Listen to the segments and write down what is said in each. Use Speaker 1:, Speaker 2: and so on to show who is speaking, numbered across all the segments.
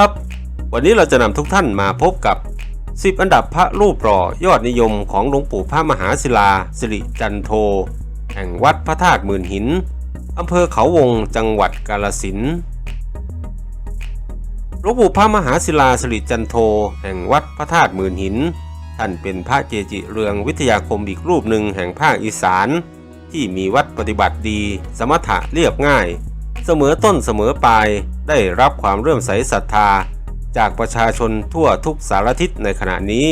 Speaker 1: ครับ วันนี้เราจะนำทุกท่านมาพบกับ 10 อันดับพระรูปหล่อยอดนิยมของหลวงปู่พระมหาศิลา สิริจันโท แห่งวัดพระธาตุหมื่นหินอำเภอเขาวงจังหวัดกาลสินหลวงปู่พระมหาศิลาสิริจันโท แห่งวัดพระธาตุหมื่นหิน ท่านเป็นพระเจจิเรืองวิทยาคมอีกรูปหนึ่งแห่งภาคอีสาน ที่มีวัดปฏิบัติดี สมถะเรียบง่าย เสมอต้นเสมอปลาย ได้รับความเรื่อมใสศรัทธา จากประชาชนทั่วทุกสารทิศในขณะนี้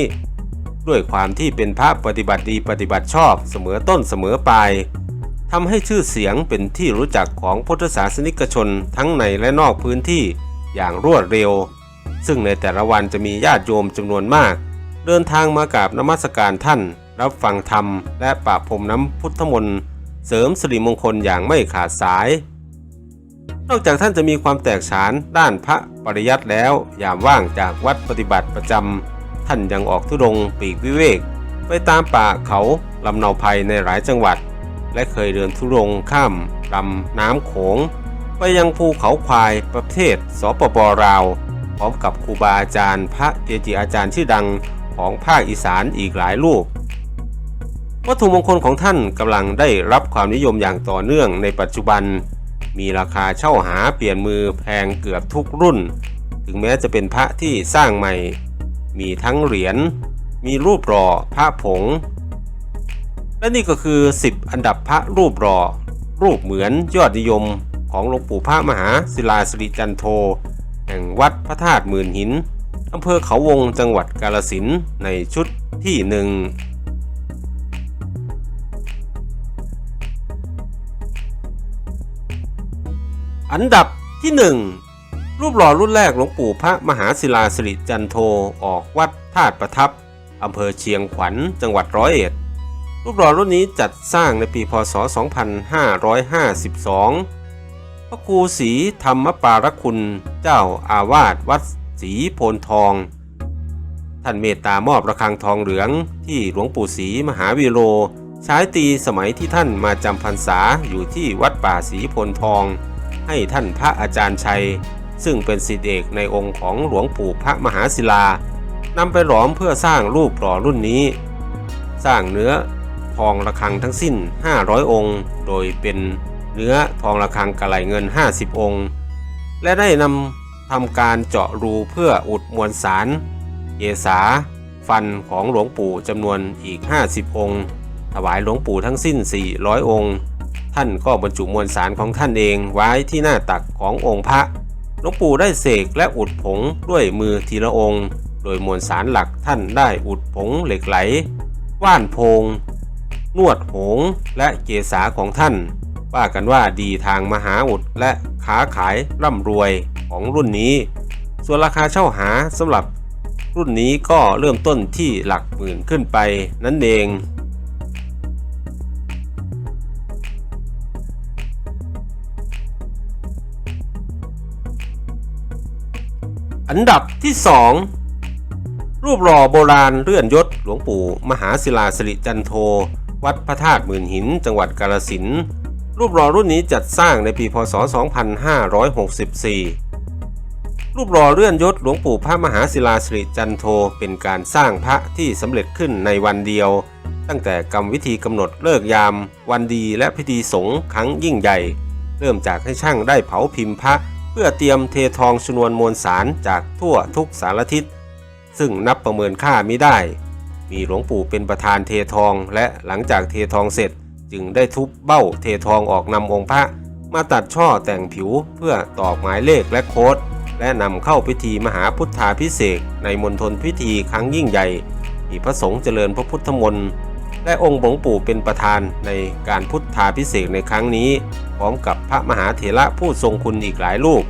Speaker 1: ด้วยความที่เป็นพระปฏิบัติดีปฏิบัติชอบเสมอต้นเสมอปลายทำให้ชื่อเสียงเป็นที่รู้จักของพุทธศาสนิกชนทั้งในและนอกพื้นที่อย่างรวดเร็ว ซึ่งในแต่ละวันจะมีญาติโยมจำนวนมาก เดินทางมากราบนมัสการท่าน รับฟังธรรม และปราบพรมน้ำพุทธมนต์เสริมสิริมงคลอย่างไม่ขาดสาย นอกจากท่านจะมีความแตกฉานด้านพระปริยัติแล้ว ยามว่างจากวัดปฏิบัติประจำท่านยังออกทุดงค์ปีกวิเวก ไปตามป่าเขาลำเนาภัยในหลายจังหวัด และเคยเดินทุดงค์ข้ามลำน้ำโขง ไปยังภูเขาควายประเทศสปปลาว พร้อมกับครูบาอาจารย์พระเกจิอาจารย์ชื่อดังของภาคอีสานอีกหลายลูกวัตถุมงคลของท่านกำลังได้รับความนิยมอย่างต่อเนื่องในปัจจุบัน มีราคาเช่าหาเปลี่ยนมือแพงเกือบทุกรุ่น ถึงแม้จะเป็นพระที่สร้างใหม่ มีทั้งเหรียญ มีรูปหล่อพระผง และนี่ก็คือ 10 อันดับพระรูปหล่อรูปเหมือนยอดนิยมของหลวงปู่พระมหาศิลาสิริจันโท แห่งวัดพระธาตุหมื่นหินอำเภอเขาวงจังหวัดกาลสินในชุดที่หนึ่ง อันดับที่ 1 รูปหล่อรุ่นแรกหลวงปู่พระมหาศิลาสิริจันโทออกวัดธาตุประทับอำเภอเชียงขวัญจังหวัดร้อยเอ็ดรูปหล่อรุ่นนี้จัดสร้างในปีพศ 2552 พระครูศรีธรรมปารคุณเจ้าอาวาสวัดศรีโพนทอง ท่านเมตตามอบระฆังทองเหลืองที่หลวงปู่ศรีมหาวิโร ใช้ตีสมัยที่ท่านมาจำพรรษาอยู่ที่วัดป่าศรีโพนทอง ให้ท่านพระอาจารย์ชัย ซึ่งเป็นศิษย์เอกในองค์ของหลวงปู่พระมหาศิลานำไปหลอมเพื่อสร้างรูปหล่อรุ่นนี้ สร้างเนื้อทองระฆังทั้งสิ้น 500 องค์ โดยเป็นเนื้อทองระฆังกระไหลเงิน 50 องค์ และได้นำทำการเจาะรูเพื่ออุดมวลสารเกษาฟันของหลวงปู่จำนวนอีก 50 องค์ ถวายหลวงปู่ทั้งสิ้น 400 องค์ ท่านก็บรรจุมวลสารของท่านเองไว้ที่หน้าตักขององค์พระหลวงปู่ได้เสกและอุดผงด้วยมือทีละองค์ โดยมวลสารหลักท่านได้อุดผงเหล็กไหล ว่านโพง นวดหงและเกษาของท่าน ว่ากันว่าดีทางมหาอุดและค้าขายร่ำรวยของรุ่นนี้ ส่วนราคาเช่าหาสำหรับรุ่นนี้ก็เริ่มต้นที่หลักหมื่นขึ้นไปนั่นเอง อันดับที่ 2 รูปหล่อโบราณเลื่อนยศหลวงปู่ มหาศิลาสิริจันโท วัดพระธาตุหมื่นหิน จังหวัดกาลสินรูปหล่อรุ่นนี้จัดสร้างในปีพศ 2564 รูปหล่อเลื่อนยศหลวงปู่พระมหาศิลาสิริจันโทเป็นการสร้างพระที่สำเร็จขึ้นในวันเดียว ตั้งแต่กรรมวิธีกำหนดเลิกยาม วันดีและพิธีสงฆ์ครั้งยิ่งใหญ่ เริ่มจากให้ช่างได้เผาพิมพ์พระ เพื่อเตรียมเททองชนวนมวลสารจากทั่วทุกสารทิศ ซึ่งนับประเมินค่าไม่ได้ มีหลวงปู่เป็นประธานเททองและหลังจากเททองเสร็จจึงได้ทุบเบ้าเททองออกนำองค์พระมาตัดช่อแต่งผิวเพื่อตอกหมายเลขและโค้ด และนำเข้าพิธีมหาพุทธาพิเศษในมณฑลพิธีครั้งยิ่งใหญ่มีพระสงฆ์เจริญพระพุทธมนต์และองค์หลวงปู่เป็นประธานในการพุทธาพิเศษในครั้งนี้ ร้อมกับพระมหาเถระผู้ทรงคุณอีกหลายรูป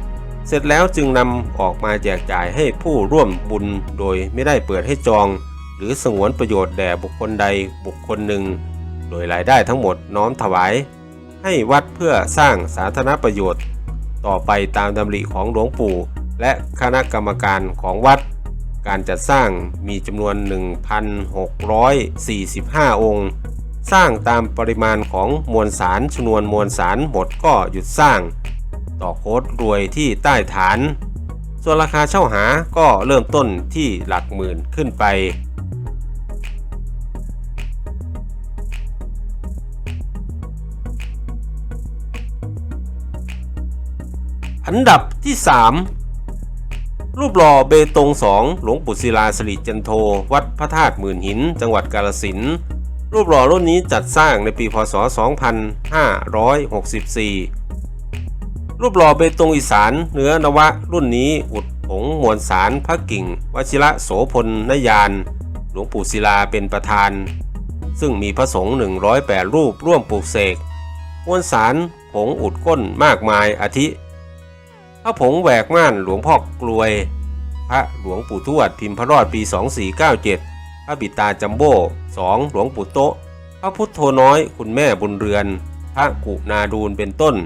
Speaker 1: เสร็จแล้วจึงนำออกมาแจกจ่ายให้ผู้ร่วมบุญโดยไม่ได้เปิดให้จอง หรือสงวนประโยชน์แด่บุคคลใดบุคคลหนึ่ง โดยรายได้ทั้งหมดน้อมถวาย ให้วัดเพื่อสร้างสาธารณประโยชน์ ต่อไปตามดำริของหลวงปู่ และคณะกรรมการของวัด การจัดสร้างมีจำนวน 1,645 องค์ สร้างตามปริมาณของมวลสารชนวนมวลสารหมดก็หยุดสร้าง ต่อโค้ดรวยที่ใต้ฐาน ส่วนราคาเช่าหาก็เริ่มต้นที่หลักหมื่นขึ้นไปอันดับที่ 3 รูปหล่อเบตงสองหลวงปู่ศิลาสิริจันโท วัดพระธาตุหมื่นหิน จังหวัดกาลสิน รูปหล่อรุ่นนี้จัดสร้างในปีพศ 2564 รูปหล่อเบตงอีสานเนื้อนวะรุ่นนี้อุดผงมวลสารพระกิ่ง วชิระโสพลนยาน หลวงปู่ศิลาเป็นประธาน ซึ่งมีพระสงฆ์108 รูปร่วมปลูกเสกมวลสารผงอุดก้นมากมายอาทิพระผงแหวกม่านหลวงพ่อกลวย พระหลวงปู่ทวดพิมพ์พระรอดปี 2497 พระบิดาจัมโบ้2หลวงปู่โตะพระพุทโธน้อยคุณแม่บุญเรือน พระกุนาดูลเป็นต้น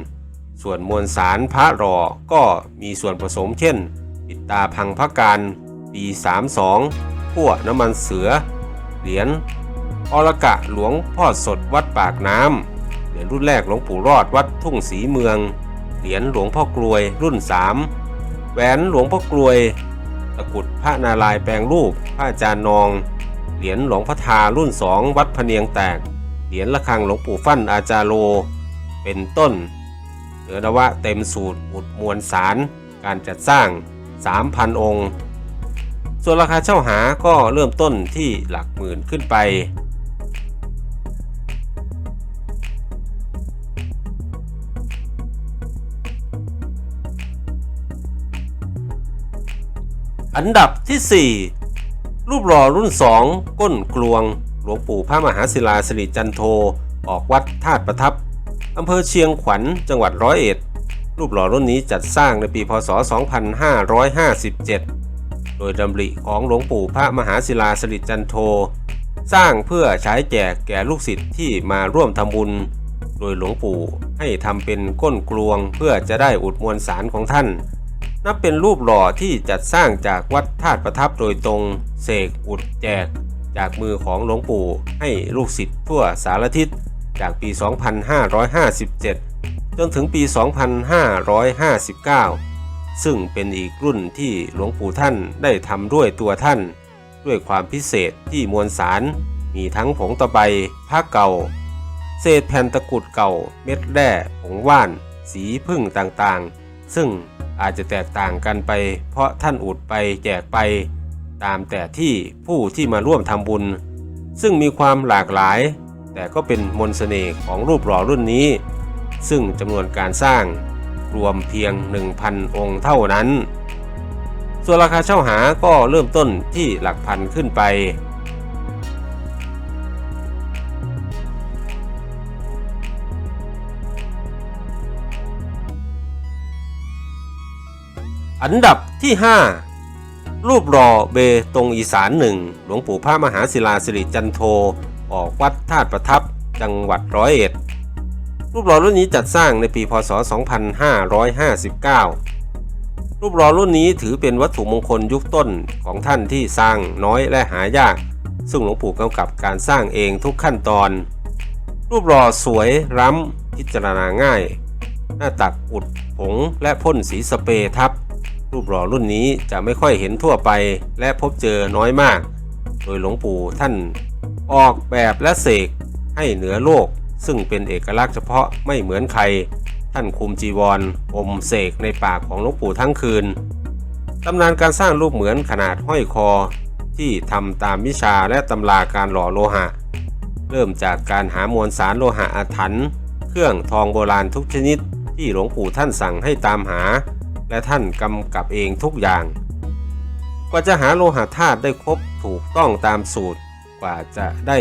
Speaker 1: ส่วนมวลสารพระรอก็มีส่วนผสมเช่น ปิตาพังพระการปี32พั่วน้ำมันเสือ เหรียญอรกะหลวงพ่อสดวัดปากน้ำเหรียญรุ่นแรกหลวงปู่รอดวัดทุ่งศรีเมือง เหรียญหลวงพ่อกลวยรุ่น 3 แหวนหลวงพ่อกลวยตะกุดพระนารายณ์แปลงรูปพระอาจารย์นอง เหรียญหลวงพ่อทารุ่น2วัดพะเนียงแตก เหรียญระฆังหลวงปู่ฟั่นอาจารโล เป็นต้นเหนือนวะเต็มสูตรอุดมวลสารการจัดสร้าง 3,000 องค์ ส่วนราคาเช่าหาก็เริ่มต้นที่หลักหมื่นขึ้นไปอันดับที่ 4 รูปหล่อรุ่น 2 ก้นกลวง หลวงปู่พระมหาศิลาสิริจันโท ออกวัดธาตุประทับอำเภอเชียงขวัญจังหวัดร้อยเอ็ดรูปหล่อรุ่นนี้จัดสร้างในปีพศ 2557 โดยดำริของหลวงปู่พระมหาศิลาสิริจันโท สร้างเพื่อใช้แจกแก่ลูกศิษย์ที่มาร่วมทำบุญ โดยหลวงปู่ให้ทำเป็นก้นกลวงเพื่อจะได้อุดมวลสารของท่าน นับเป็นรูปหล่อที่จัดสร้างจากวัดธาตุประทับโดยตรง เสกอุดแจก จากมือของหลวงปู่ให้ลูกศิษย์ทั่วสารทิศจากปี 2557 จนถึงปี 2559 ซึ่งเป็นอีกรุ่นที่หลวงปู่ท่านได้ทำด้วยตัวท่าน ด้วยความพิเศษที่มวลสาร มีทั้งผงตะไบผ้าเก่า เศษแผ่นตะกุดเก่า เม็ดแร่ผงว่าน สีพึ่งต่างๆ ซึ่ง อาจจะแตกต่างกันไป เพราะท่านอุดไปแจกไป ตามแต่ที่ผู้ที่มาร่วมทำบุญ ซึ่งมีความหลากหลาย แต่ก็เป็นมนต์เสน่ห์ของรูปหล่อรุ่นนี้ ซึ่งจำนวนการสร้างรวมเพียง 1,000 องค์เท่านั้น ส่วนราคาเช่าหาก็เริ่มต้นที่หลักพันขึ้นไป อันดับที่ 5 รูปหล่อเบตงอีสานหนึ่งหลวงปู่พระมหาศิลาสิริจันโท ออกวัดธาตุประทับจังหวัดร้อยเอ็ด รูปหล่อรุ่นนี้จัดสร้างในปีพศ 2559 รูปหล่อรุ่นนี้ถือเป็นวัตถุมงคลยุคต้นของท่านที่สร้างน้อยและหายาก ซึ่งหลวงปู่กำกับการสร้างเองทุกขั้นตอน รูปหล่อสวยร้ำพิจารณาง่าย หน้าตักอุดผงและพ่นสีสเปรย์ทับ รูปหล่อรุ่นนี้จะไม่ค่อยเห็นทั่วไป และพบเจอน้อยมาก โดยหลวงปู่ท่านออกแบบและเสกให้เหนือโลก ซึ่งเป็นเอกลักษณ์เฉพาะไม่เหมือนใคร ท่านคุมจีวรอมเสกในปากของหลวงปู่ทั้งคืนตำนานการสร้างรูปเหมือนขนาดห้อยคอ ที่ทำตามวิชาและตำราการหล่อโลหะ เริ่มจากการหามวลสารโลหะอาถรรพ์เครื่องทองโบราณทุกชนิดที่หลวงปู่ท่านสั่งให้ตามหา และท่านกำกับเองทุกอย่าง กว่าจะหาโลหะธาตุได้ครบถูกต้องตามสูตร กว่าจะได้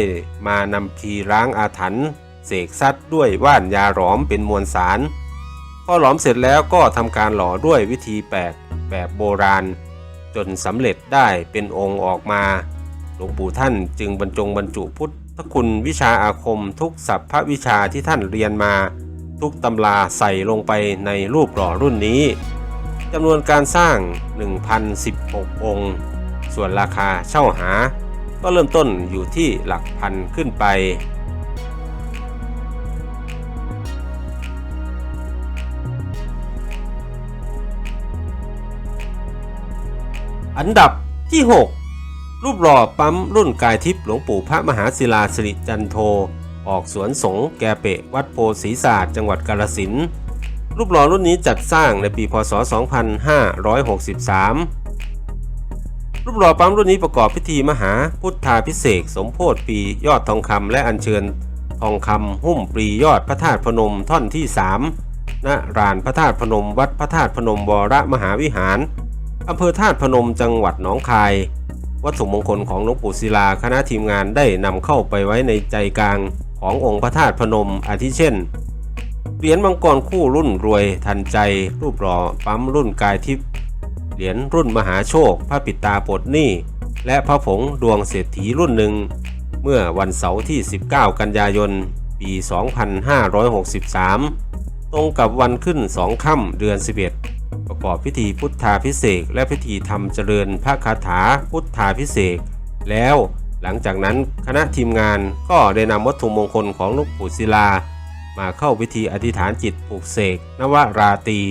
Speaker 1: มานำพีล้างอาถรรพ์เสกซัดด้วยว่านยาหลอมเป็นมวลสาร พอหลอมเสร็จแล้วก็ทำการหล่อด้วยวิธีแปลกแบบโบราณ จนสำเร็จได้เป็นองค์ออกมาหลวงปู่ท่านจึงบรรจงบรรจุพุทธคุณวิชาอาคมทุกสัพพวิชาที่ท่านเรียนมา ทุกตำราใส่ลงไปในรูปหล่อรุ่นนี้ จำนวนการสร้าง 1,016 องค์ ส่วนราคาเช่าหา ก็เริ่มต้นอยู่ที่หลักพันขึ้นไป อันดับที่ 6 รูปหล่อปั๊มรุ่นกายทิพย์หลวงปู่พระมหาศิลาสิริจันโท ออกสวนสงฆ์แกเปะวัดโพศีศาสตร์จังหวัดกาลสินธุ์ รูปหล่อรุ่นนี้จัดสร้างในปีพศ 2563 รูปหล่อปั๊มรุ่นนี้ประกอบพิธีมหาพุทธาพิเศษสมโพธิปียอดทองคำและอัญเชิญทองคำหุ้มปรียอดพระธาตุพนมท่อนที่ 3ณรานพระธาตุพนมวัดพระธาตุพนมวรมหาวิหารอำเภอธาตุพนมจังหวัดหนองคาย วัตถุมงคลของหลวงปู่ศิลาคณะทีมงานได้นำเข้าไปไว้ในใจกลางขององค์พระธาตุพนมอาทิเช่น เหรียญมังกรคู่รุ่นรวยทันใจ รูปหล่อปั๊มรุ่นกายทิพย์เหรียญรุ่นมหาโชค พระปิตาปดหนี้ และพระผงดวงเศรษฐีรุ่นหนึ่ง เมื่อวันเสาร์ที่ 19 กันยายน ปี 2563 ตรงกับวันขึ้นสองค่ำเดือน 11 ประกอบพิธีพุทธาพิเศษและพิธีทำเจริญพระคาถาพุทธาพิเศษแล้วหลังจากนั้นคณะทีมงานก็ได้นำวัตถุมงคลของลูกปู่ศิลา มาเข้าพิธีอธิษฐานจิตปลูกเสกนวราตรี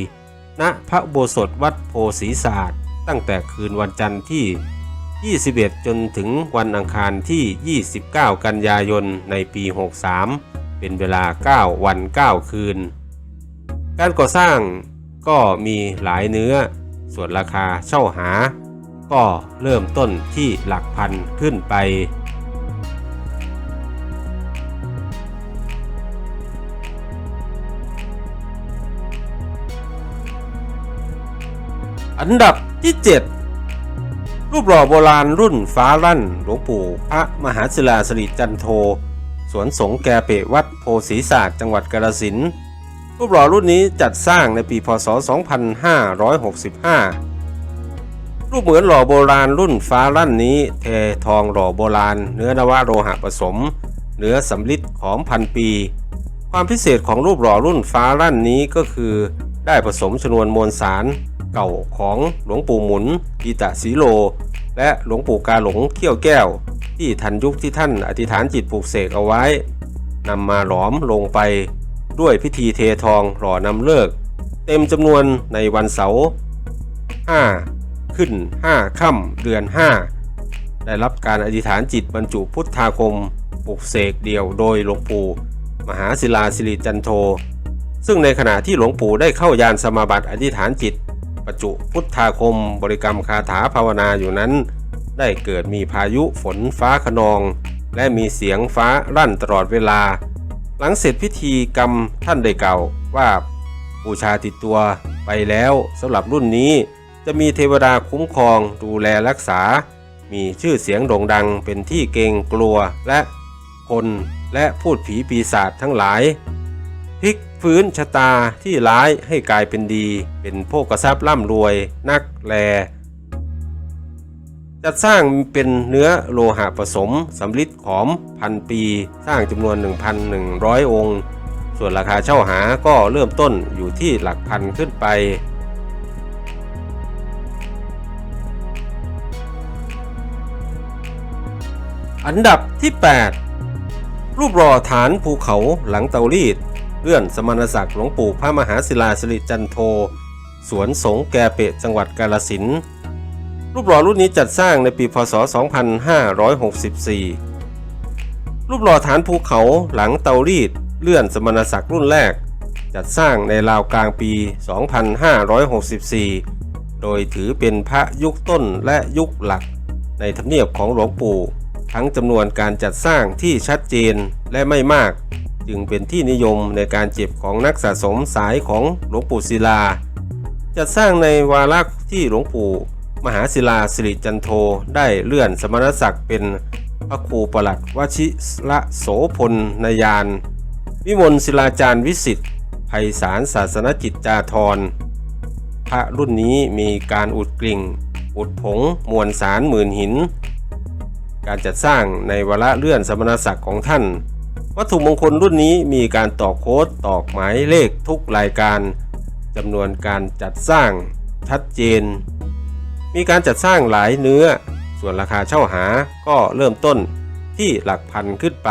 Speaker 1: ณพระโบสถวัดโพศรีศาสตร์ตั้งแต่คืนวันจันทร์ที่ 21 จนถึงวันอังคารที่ 29 กันยายนในปี 63 เป็นเวลา 9 วัน 9 คืน การก่อสร้างก็มีหลายเนื้อ ส่วนราคาเช่าหา ก็เริ่มต้นที่หลักพันขึ้นไป อันดับที่ 7 รูปหล่อโบราณรุ่นฟ้าลั่น หลวงปู่พระมหาศิลาสิริจันโท สวนสงแกเปวัดโพศีศาสตร์จังหวัดกาฬสินธุ์รูปหล่อรุ่นนี้จัดสร้างในปีพศ 2565 รูปเหมือนหล่อโบราณรุ่นฟ้าลั่นนี้เททองหล่อโบราณ เนื้อนวโลหะผสม เนื้อสำลิดของพันปี ความพิเศษของรูปหล่อรุ่นฟ้าลั่นนี้ก็คือได้ผสมชนวนมวลสาร เก่าของหลวงปู่หมุนอิตะสีโล และหลวงปู่กาหลงเขี้ยวแก้ว ที่ทันยุคที่ท่านอธิษฐานจิตปลูกเสกเอาไว้นำมาหลอมลงไปด้วยพิธีเททองหล่อนำเลิก เต็มจำนวนในวันเสาร์5ขึ้น 5 ค่ำเดือน 5 ได้รับการอธิษฐานจิตบรรจุพุทธาคมปลุกเสกเดียวโดยหลวงปู่ มหาศิลาสิริจันโท ซึ่งในขณะที่หลวงปู่ได้เข้ายานสมาบัติอธิษฐานจิต ประจุพุทธาคมบริกรรมคาถาภาวนาอยู่นั้น ได้เกิดมีพายุฝนฟ้าขนอง และมีเสียงฟ้ารั่นตลอดเวลา หลังเสร็จพิธีกรรมท่านได้เก่าวว่าบูชาติดตัวไปแล้วสำหรับรุ่นนี้จะมีเทวดาคุ้มครองดูแลรักษา มีชื่อเสียงโด่งดังเป็นที่เกรงกลัวและคนและพูดผีปีศาจทั้งหลายพิก ฟื้นชะตาที่ร้ายให้กลายเป็นดี เป็นโภกทรัพย์ร่ำรวย นักแล จัดสร้างเป็นเนื้อโลหะผสมสำลิดขอมพันปี สร้างจำนวน 1,100 องค์ ส่วนราคาเช่าหาก็เริ่มต้นอยู่ที่หลักพันขึ้นไปอันดับที่ 8 รูปหล่อฐานภูเขาหลังเตารีด เลื่อนสมณศักดิ์หลวงปู่พระมหาศิลาสิริจันโท สวนสงฆ์แกเปะจังหวัดกาลสินรูปหล่อรุ่นนี้จัดสร้างในปีพศ 2564 รูปหล่อฐานภูเขาหลังเตารีดเลื่อนสมณศักดิ์รุ่นแรก จัดสร้างในราวกลางปี 2564 โดยถือเป็นพระยุคต้นและยุคหลัก ในทำเนียบของหลวงปู่ ทั้งจำนวนการจัดสร้างที่ชัดเจนและไม่มาก จึงเป็นที่นิยมในการเจ็บของนักสะสมสายของหลวงปู่ศิลา จัดสร้างในวาระที่หลวงปู่ มหาศิลาสิริจันโทได้เลื่อนสมณศักดิ์เป็นพระครูประหลัดวชิระโสพลนายาน วิมลศิลาจารย์วิสิทธิ์ไพศาลศาสนจิตจาธรพระรุ่นนี้มีการอุดกลิ่ง อุดผงมวลสารหมื่นหิน การจัดสร้างในวาระเลื่อนสมณศักดิ์ของท่าน วัตถุมงคลรุ่นนี้มีการตอกโค้ดตอกหมายเลขทุกรายการจำนวนการจัดสร้างชัดเจน มีการจัดสร้างหลายเนื้อ ส่วนราคาเช่าหาก็เริ่มต้นที่หลักพันขึ้นไป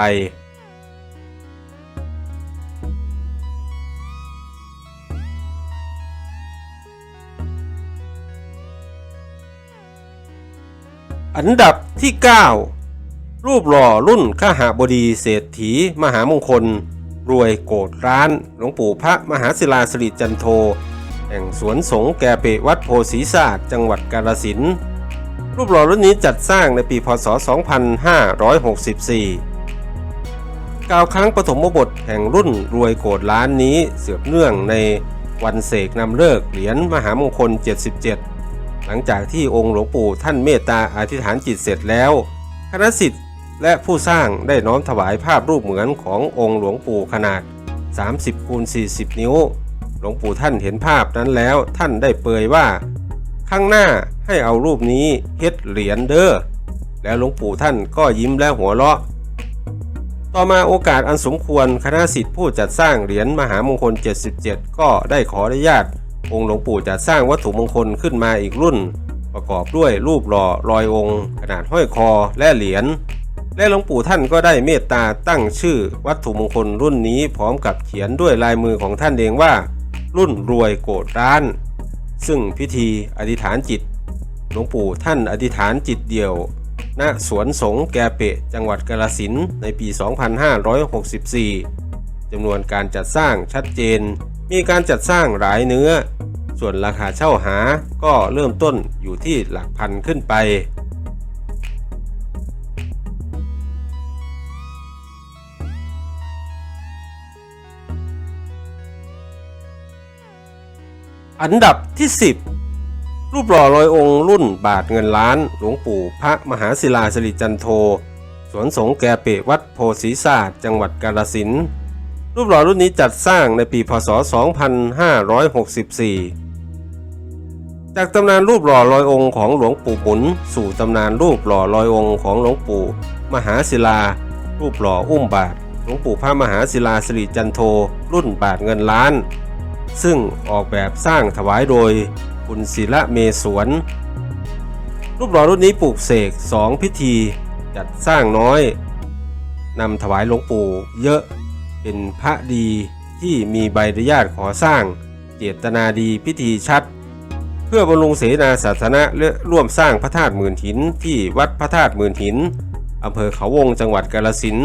Speaker 1: ออันดับที่ 9 รูปหล่อรุ่นข้าหาบดีเศรษฐี มหามงคล รวยโกดร้าน หลวงปู่พระมหาศิลาสิริจันโท แห่งสวนสงฆ์แก่เปวัดโพธิศาสตร์จังหวัดกาฬสินรูปหล่อรุ่นนี้จัดสร้างในปีพศ 2564 กล่าวครั้งปฐมบทแห่งรุ่นรวยโกดล้านนี้เสือบเนื่องในวันเสกนำเลิกเหรียญมหามงคล 77 หลังจากที่องค์หลวงปู่ท่านเมตตาอธิษฐานจิตเสร็จแล้วคณะสิทธิ์ และผู้สร้างได้น้อมถวายภาพรูปเหมือนขององค์หลวงปู่ขนาด 30คูณ40 นิ้ว หลวงปู่ท่านเห็นภาพนั้นแล้วท่านได้เปยว่า ข้างหน้าให้เอารูปนี้เฮ็ดเหรียญเด้อแล้วหลวงปู่ท่านก็ยิ้มและหัวเราะ ต่อมาโอกาสอันสมควรคณะสิทธิ์ผู้จัดสร้างเหรียญมหามงคล 77 ก็ได้ขออนุญาต องค์หลวงปู่จัดสร้างวัตถุมงคลขึ้นมาอีกรุ่น ประกอบด้วยรูปหล่อลอยองค์ ขนาดห้อยคอและเหรียญ และหลวงปู่ท่านก็ได้เมตตาตั้งชื่อวัตถุมงคลรุ่นนี้พร้อมกับเขียนด้วยลายมือของท่านเองว่า รุ่นรวยโกดร้าน ซึ่งพิธีอธิษฐานจิต หลวงปู่ท่านอธิษฐานจิตเดียว ณสวนสงฆ์แกเปะจังหวัดกาฬสินในปี 2564จำนวนการจัดสร้างชัดเจน มีการจัดสร้างหลายเนื้อ ส่วนราคาเช่าหาก็เริ่มต้นอยู่ที่หลักพันขึ้นไป อันดับที่ 10 รูปหล่อลอยองค์รุ่นบาทเงินล้าน หลวงปู่พระมหาศิลาสิริจันโท สวนสงฆ์แกเปวัดโพธิศาสตร์จังหวัดกาฬสินรูปหล่อรุ่นนี้จัดสร้างในปีพศ 2564 จากตำนานรูปหล่อลอยองค์ของหลวงปู่บุญสู่ตำนานรูปหล่อลอยองค์ของหลวงปู่มหาศิลา รูปหล่ออุ้มบาท หลวงปู่พระมหาศิลาสิริจันโท รุ่นบาทเงินล้าน ซึ่งออกแบบสร้างถวายโดยคุณศิละเมสวน รูปหล่อรุ่นนี้ปลูกเสกสองพิธีจัดสร้างน้อยนำถวายหลวงปู่เยอะเป็นพระดีที่มีใบอนุญาตขอสร้างเจตนาดีพิธีชัด เพื่อบำรุงเสนาสาธารณะและร่วมสร้างพระธาตุหมื่นหินที่วัดพระธาตุหมื่นหินอำเภอเขาวงจังหวัดกาฬสิน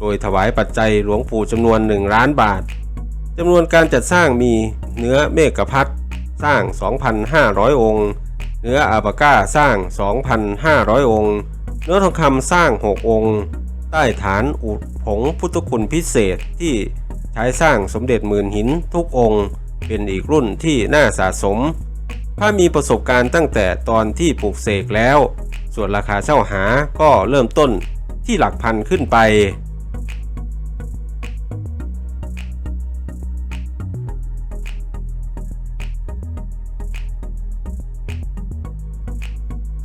Speaker 1: โดยถวายปัจจัยหลวงปู่จำนวน1ล้านบาท จำนวนการจัดสร้างมีเนื้อเมกะพัดสร้าง 2,500 องค์ เนื้ออาบาก้าสร้าง 2,500 องค์ เนื้อทองคำสร้าง 6 องค์ ใต้ฐานอุดผงพุทธคุณพิเศษที่ใช้สร้างสมเด็จหมื่นหินทุกองค์ เป็นอีกรุ่นที่น่าสะสมถ้ามีประสบการณ์ตั้งแต่ตอนที่ปลูกเสกแล้ว ส่วนราคาเช่าหาก็เริ่มต้นที่หลักพันขึ้นไป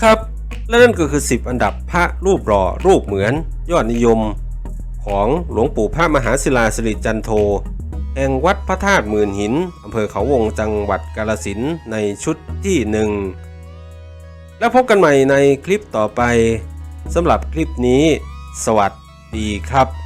Speaker 1: ครับ และนั่นก็คือ 10 อันดับพระรูปหล่อรูปเหมือน ยอดนิยม ของหลวงปู่พระมหาศิลาสิริจันโท แห่งวัดพระธาตุหมื่นหินอำเภอเขาวงจังหวัดกาฬสินในชุดที่หนึ่งแล้วพบกันใหม่ในคลิปต่อไปสำหรับคลิปนี้ สวัสดีครับ